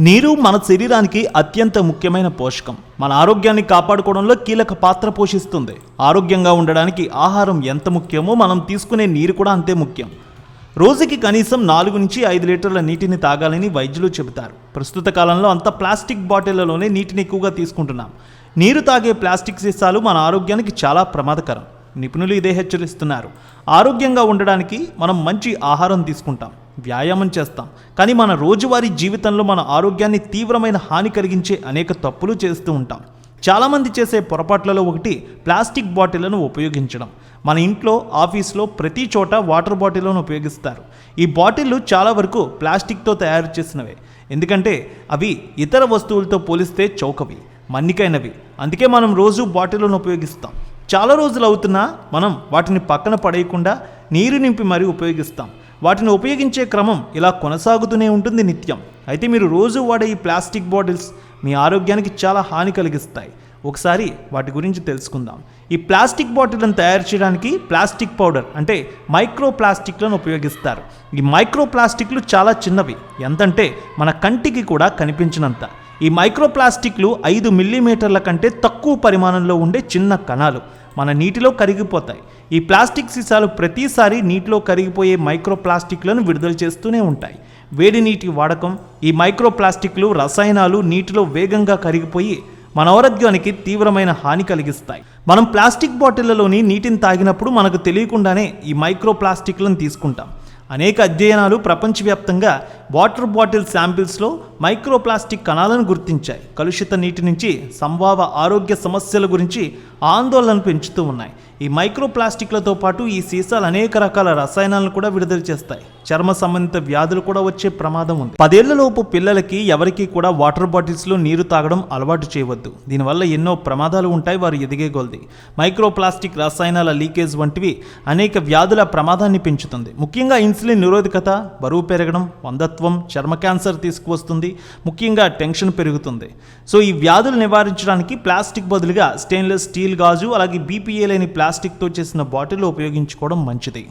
నీరు మన శరీరానికి అత్యంత ముఖ్యమైన పోషకం. మన ఆరోగ్యాన్ని కాపాడుకోవడంలో కీలక పాత్ర పోషిస్తుంది. ఆరోగ్యంగా ఉండడానికి ఆహారం ఎంత ముఖ్యమో మనం తీసుకునే నీరు కూడా అంతే ముఖ్యం. రోజుకి కనీసం నాలుగు నుంచి ఐదు లీటర్ల నీటిని తాగాలని వైద్యులు చెబుతారు. ప్రస్తుత కాలంలో అంత ప్లాస్టిక్ బాటిళ్ళలోనే నీటిని ఎక్కువగా తీసుకుంటున్నాం. నీరు తాగే ప్లాస్టిక్ సీసాలు మన ఆరోగ్యానికి చాలా ప్రమాదకరం. నిపుణులు ఇదే హెచ్చరిస్తున్నారు. ఆరోగ్యంగా ఉండడానికి మనం మంచి ఆహారం తీసుకుంటాం. వ్యాయామం చేస్తాం. కానీ మన రోజువారీ జీవితంలో మన ఆరోగ్యాన్ని తీవ్రమైన హాని కలిగించే అనేక తప్పులు చేస్తూ ఉంటాం. చాలామంది చేసే పొరపాట్లలో ఒకటి ప్లాస్టిక్ బాటిళ్ళను ఉపయోగించడం. మన ఇంట్లో ఆఫీస్లో ప్రతి చోట వాటర్ బాటిళ్ళను ఉపయోగిస్తారు. ఈ బాటిళ్ళు చాలా వరకు ప్లాస్టిక్తో తయారు చేసినవే. ఎందుకంటే అవి ఇతర వస్తువులతో పోలిస్తే చౌకవి మన్నికైనవి. అందుకే మనం రోజు బాటిళ్ళను ఉపయోగిస్తాం. చాలా రోజులు అవుతున్నా మనం వాటిని పక్కన పడేయకుండా నీరు నింపి మరీ ఉపయోగిస్తాం. వాటిని ఉపయోగించే క్రమం ఇలా కొనసాగుతూనే ఉంటుంది నిత్యం. అయితే మీరు రోజు వాడే ఈ ప్లాస్టిక్ బాటిల్స్ మీ ఆరోగ్యానికి చాలా హాని కలిగిస్తాయి. ఒకసారి వాటి గురించి తెలుసుకుందాం. ఈ ప్లాస్టిక్ బాటిల్ను తయారు చేయడానికి ప్లాస్టిక్ పౌడర్ అంటే మైక్రో ప్లాస్టిక్లను ఉపయోగిస్తారు. ఈ మైక్రో ప్లాస్టిక్లు చాలా చిన్నవి. ఎంతంటే మన కంటికి కూడా కనిపించినంత. ఈ మైక్రో ప్లాస్టిక్లు ఐదు మిల్లీమీటర్ల కంటే తక్కువ పరిమాణంలో ఉండే చిన్న కణాలు. మన నీటిలో కరిగిపోతాయి. ఈ ప్లాస్టిక్ సీసాలు ప్రతిసారి నీటిలో కరిగిపోయే మైక్రో ప్లాస్టిక్లను విడుదల చేస్తూనే ఉంటాయి. వేడి నీటి వాడకం ఈ మైక్రో ప్లాస్టిక్లు రసాయనాలు నీటిలో వేగంగా కరిగిపోయి మన ఆరోగ్యానికి తీవ్రమైన హాని కలిగిస్తాయి. మనం ప్లాస్టిక్ బాటిళ్ళలోని నీటిని తాగినప్పుడు మనకు తెలియకుండానే ఈ మైక్రో ప్లాస్టిక్లను తీసుకుంటాం. అనేక అధ్యయనాలు ప్రపంచవ్యాప్తంగా వాటర్ బాటిల్ శాంపిల్స్లో మైక్రోప్లాస్టిక్ కణాలను గుర్తించాయి. కలుషిత నీటి నుంచి సంభావ ఆరోగ్య సమస్యల గురించి ఆందోళన పెంచుతూ ఉన్నాయి. ఈ మైక్రోప్లాస్టిక్లతో పాటు ఈ సీసాలు అనేక రకాల రసాయనాలను కూడా విడుదల చేస్తాయి. చర్మ సంబంధిత వ్యాధులు కూడా వచ్చే ప్రమాదం ఉంది. పదేళ్ళలోపు పిల్లలకి ఎవరికి కూడా వాటర్ బాటిల్స్లో నీరు తాగడం అలవాటు చేయవద్దు. దీనివల్ల ఎన్నో ప్రమాదాలు ఉంటాయి వారు ఎదిగే కొలది. మైక్రోప్లాస్టిక్ రసాయనాల లీకేజ్ వంటివి అనేక వ్యాధుల ప్రమాదాన్ని పెంచుతుంది. ముఖ్యంగా ఇన్సులిన్ నిరోధకత బరువు పెరగడం వందత్వం చర్మ క్యాన్సర్ తీసుకువస్తుంది ముఖ్యంగా టెన్షన్ పెరుగుతుంది. సో ఈ వ్యాధులు నివారించడానికి ప్లాస్టిక్ బదులుగా స్టెయిన్లెస్ స్టీల్ గాజు అలాగే బీపీఏ లేని ప్లాస్టిక్తో చేసిన బాటిల్ ఉపయోగించుకోవడం మంచిది.